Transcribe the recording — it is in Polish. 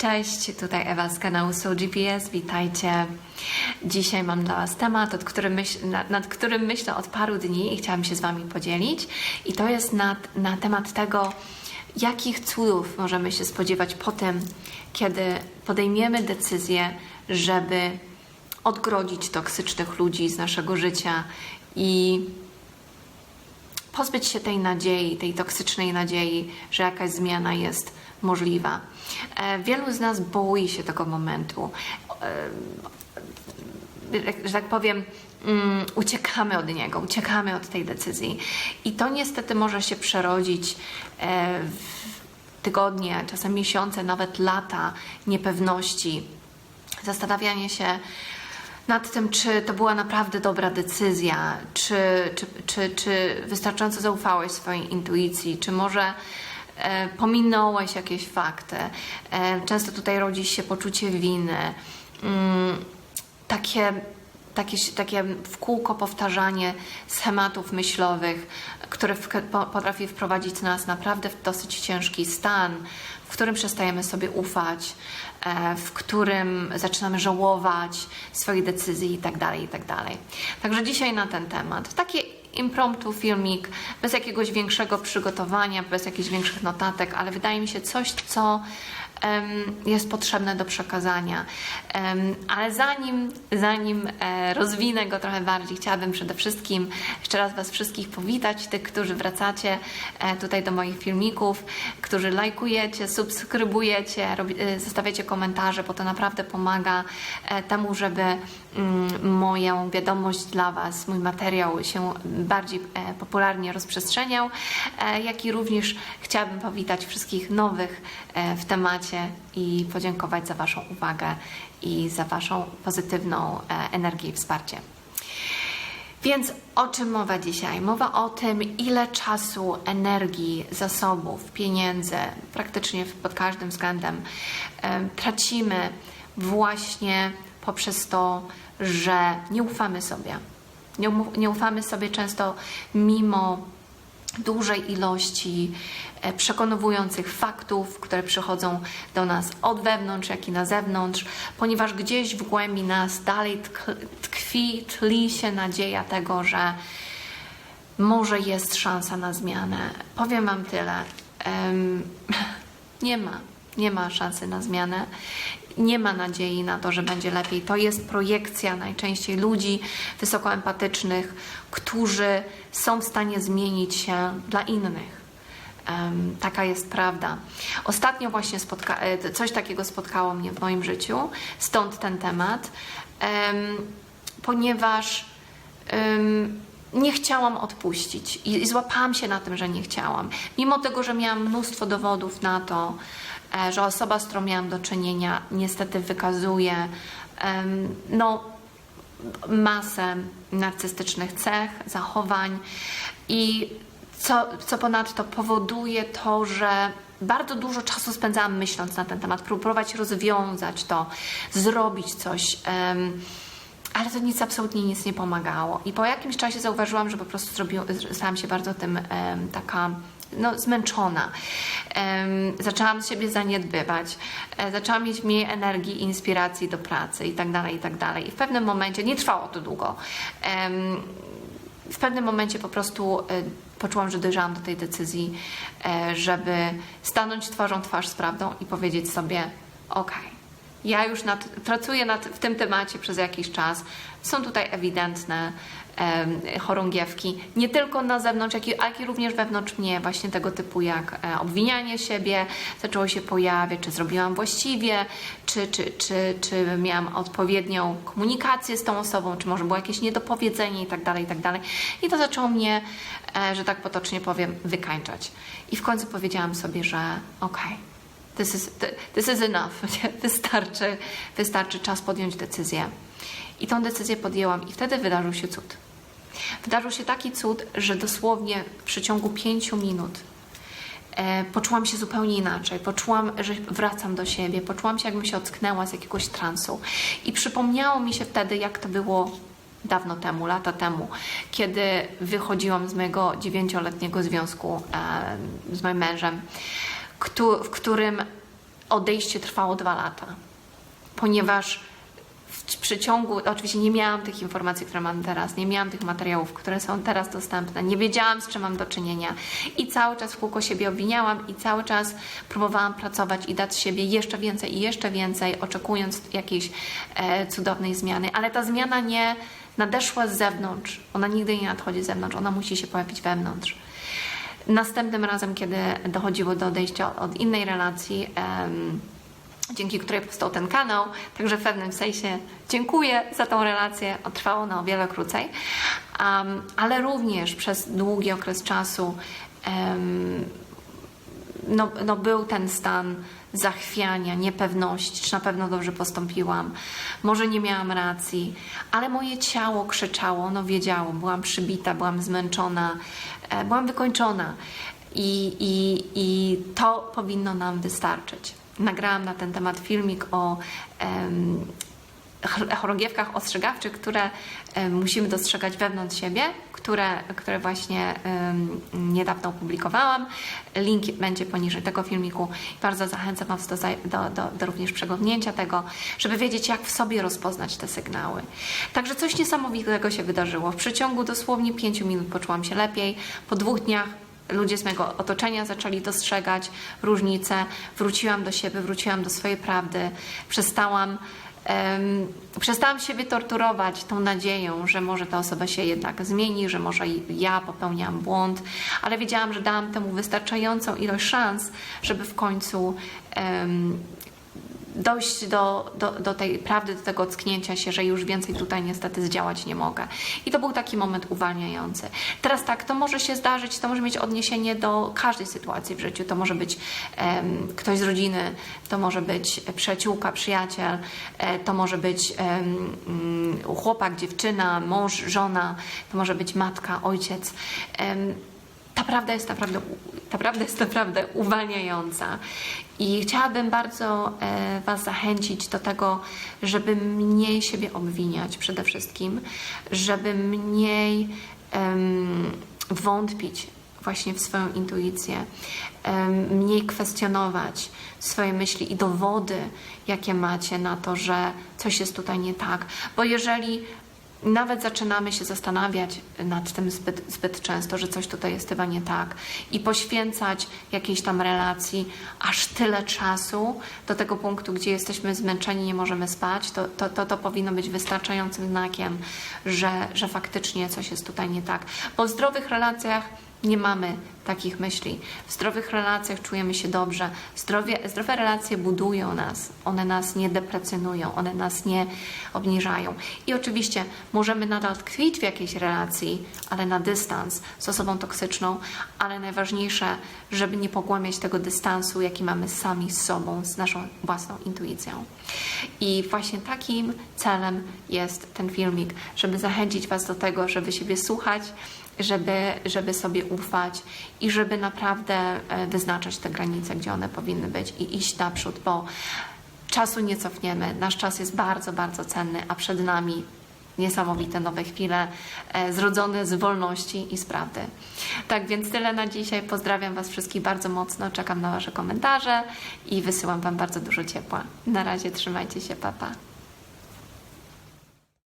Cześć, tutaj Ewa z kanału Soul GPS. Witajcie. Dzisiaj mam dla Was temat, od którym myśl, nad, nad którym myślę od paru dni i chciałam się z Wami podzielić. I to jest nad, na temat tego, jakich cudów możemy się spodziewać po tym, kiedy podejmiemy decyzję, żeby odgrodzić toksycznych ludzi z naszego życia i pozbyć się tej nadziei, tej toksycznej nadziei, że jakaś zmiana jest możliwa. E, Wielu z nas boi się tego momentu. E, Że tak powiem, mm, uciekamy od niego, uciekamy od tej decyzji. I to niestety może się przerodzić e, w tygodnie, czasem miesiące, nawet lata niepewności, zastanawianie się, nad tym, czy to była naprawdę dobra decyzja, czy, czy, czy, czy wystarczająco zaufałeś swojej intuicji, czy może e, pominąłeś jakieś fakty. E, często tutaj rodzi się poczucie winy. Mm, takie, takie, takie w kółko powtarzanie schematów myślowych, które potrafi wprowadzić nas naprawdę w dosyć ciężki stan, w którym przestajemy sobie ufać, e, w którym zaczynamy żałować swoich decyzji itd., itd. Także dzisiaj na ten temat. Taki impromptu filmik, bez jakiegoś większego przygotowania, bez jakichś większych notatek, ale wydaje mi się coś, co jest potrzebne do przekazania. Ale zanim, zanim e, rozwinę go trochę bardziej, chciałabym przede wszystkim jeszcze raz Was wszystkich powitać, tych, którzy wracacie e, tutaj do moich filmików, którzy lajkujecie, subskrybujecie, e, zostawiacie komentarze, bo to naprawdę pomaga temu, żeby moją wiadomość dla Was, mój materiał się bardziej popularnie rozprzestrzeniał, jak i również chciałabym powitać wszystkich nowych w temacie i podziękować za Waszą uwagę i za Waszą pozytywną e, energię i wsparcie. Więc o czym mowa dzisiaj? Mowa o tym, ile czasu, energii, zasobów, pieniędzy, praktycznie pod każdym względem e, tracimy właśnie poprzez to, że nie ufamy sobie. Nie, nie ufamy sobie często mimo dużej ilości e, przekonujących faktów, które przychodzą do nas od wewnątrz, jak i na zewnątrz, ponieważ gdzieś w głębi nas dalej tkwi, tli się nadzieja tego, że może jest szansa na zmianę. Powiem Wam tyle. Um, nie ma. Nie ma szansy na zmianę nie ma nadziei na to, że będzie lepiej. To jest projekcja najczęściej ludzi wysokoempatycznych, którzy są w stanie zmienić się dla innych. Um, taka jest prawda. Ostatnio właśnie e, coś takiego spotkało mnie w moim życiu, stąd ten temat, um, ponieważ um, nie chciałam odpuścić i, i złapałam się na tym, że nie chciałam. Mimo tego, że miałam mnóstwo dowodów na to, że osoba, z którą miałam do czynienia, niestety wykazuje no, masę narcystycznych cech, zachowań i co, co ponadto powoduje to, że bardzo dużo czasu spędzałam myśląc na ten temat, próbować rozwiązać to, zrobić coś. Um, ale to nic, absolutnie nic nie pomagało. I po jakimś czasie zauważyłam, że po prostu zrobił, stałam się bardzo tym taka no, zmęczona. Um, zaczęłam siebie zaniedbywać, e, zaczęłam mieć mniej energii, inspiracji do pracy i tak dalej, i tak dalej. I w pewnym momencie, nie trwało to długo, um, w pewnym momencie po prostu e, poczułam, że dojrzałam do tej decyzji, e, żeby stanąć twarzą twarz z prawdą i powiedzieć sobie, ok, ja już nad, pracuję nad, w tym temacie przez jakiś czas. Są tutaj ewidentne chorągiewki, nie tylko na zewnątrz, jak i, jak i również wewnątrz mnie, właśnie tego typu jak e, obwinianie siebie zaczęło się pojawiać, czy zrobiłam właściwie, czy, czy, czy, czy miałam odpowiednią komunikację z tą osobą, czy może było jakieś niedopowiedzenie i tak dalej, i tak. I to zaczęło mnie, e, że tak potocznie powiem, wykańczać. I w końcu powiedziałam sobie, że okej, okay, this is, this is enough, wystarczy, wystarczy czas podjąć decyzję. I tą decyzję podjęłam i wtedy wydarzył się cud. Wydarzył się taki cud, że dosłownie w przeciągu pięciu minut e, poczułam się zupełnie inaczej. Poczułam, że wracam do siebie, poczułam się, jakbym się ocknęła z jakiegoś transu. I przypomniało mi się wtedy, jak to było dawno temu, lata temu, kiedy wychodziłam z mojego dziewięcioletniego związku e, z moim mężem, w którym odejście trwało dwa lata, ponieważ w przeciągu, oczywiście nie miałam tych informacji, które mam teraz, nie miałam tych materiałów, które są teraz dostępne, nie wiedziałam, z czym mam do czynienia i cały czas w kółko siebie obwiniałam i cały czas próbowałam pracować i dać z siebie jeszcze więcej i jeszcze więcej, oczekując jakiejś e, cudownej zmiany, ale ta zmiana nie nadeszła z zewnątrz, ona nigdy nie nadchodzi z zewnątrz, ona musi się pojawić wewnątrz. Następnym razem, kiedy dochodziło do odejścia od innej relacji, dzięki której powstał ten kanał. Także w pewnym sensie dziękuję za tą relację. Trwało ona o wiele krócej, um, ale również przez długi okres czasu um, no, no był ten stan zachwiania, niepewności, czy na pewno dobrze postąpiłam. Może nie miałam racji, ale moje ciało krzyczało, no wiedziało, byłam przybita, byłam zmęczona, e, byłam wykończona. I, i, I to powinno nam wystarczyć. Nagrałam na ten temat filmik o em, chorągiewkach ostrzegawczych, które em, musimy dostrzegać wewnątrz siebie, które, które właśnie niedawno opublikowałam. Link będzie poniżej tego filmiku. Bardzo zachęcam Was do, do, do, do również przeglądnięcia tego, żeby wiedzieć, jak w sobie rozpoznać te sygnały. Także coś niesamowitego się wydarzyło. W przeciągu dosłownie 5 minut poczułam się lepiej. Po dwóch dniach ludzie z mojego otoczenia zaczęli dostrzegać różnice. Wróciłam do siebie, wróciłam do swojej prawdy. Przestałam, przestałam siebie torturować tą nadzieją, że może ta osoba się jednak zmieni, że może ja popełniałam błąd, ale wiedziałam, że dałam temu wystarczającą ilość szans, żeby w końcu dojść do, do, do tej prawdy, do tego ocknięcia się, że już więcej tutaj niestety zdziałać nie mogę. I to był taki moment uwalniający. Teraz tak, to może się zdarzyć, to może mieć odniesienie do każdej sytuacji w życiu. To może być em, ktoś z rodziny, to może być przyjaciółka, przyjaciel, e, to może być mm, chłopak, dziewczyna, mąż, żona, to może być matka, ojciec. Em, ta prawda jest naprawdę, ta prawda jest naprawdę uwalniająca. I chciałabym bardzo e, Was zachęcić do tego, żeby mniej siebie obwiniać przede wszystkim, żeby mniej wątpić właśnie w swoją intuicję, mniej kwestionować swoje myśli i dowody, jakie macie na to, że coś jest tutaj nie tak. Bo jeżeli nawet zaczynamy się zastanawiać nad tym zbyt, zbyt często, że coś tutaj jest chyba nie tak i poświęcać jakiejś tam relacji aż tyle czasu do tego punktu, gdzie jesteśmy zmęczeni, nie możemy spać, to, to, to, to powinno być wystarczającym znakiem, że, że faktycznie coś jest tutaj nie tak. Bo w zdrowych relacjach nie mamy takich myśli. W zdrowych relacjach czujemy się dobrze. Zdrowie, zdrowe relacje budują nas, one nas nie deprecjonują, one nas nie obniżają. I oczywiście możemy nadal tkwić w jakiejś relacji, ale na dystans z osobą toksyczną, ale najważniejsze, żeby nie pogłębiać tego dystansu, jaki mamy sami z sobą, z naszą własną intuicją. I właśnie takim celem jest ten filmik, żeby zachęcić Was do tego, żeby siebie słuchać, żeby, żeby sobie ufać i żeby naprawdę e, wyznaczać te granice, gdzie one powinny być i iść naprzód, bo czasu nie cofniemy. Nasz czas jest bardzo, bardzo cenny, a przed nami niesamowite nowe chwile, e, zrodzone z wolności i z prawdy. Tak więc tyle na dzisiaj. Pozdrawiam Was wszystkich bardzo mocno. Czekam na Wasze komentarze i wysyłam Wam bardzo dużo ciepła. Na razie trzymajcie się, papa. Pa.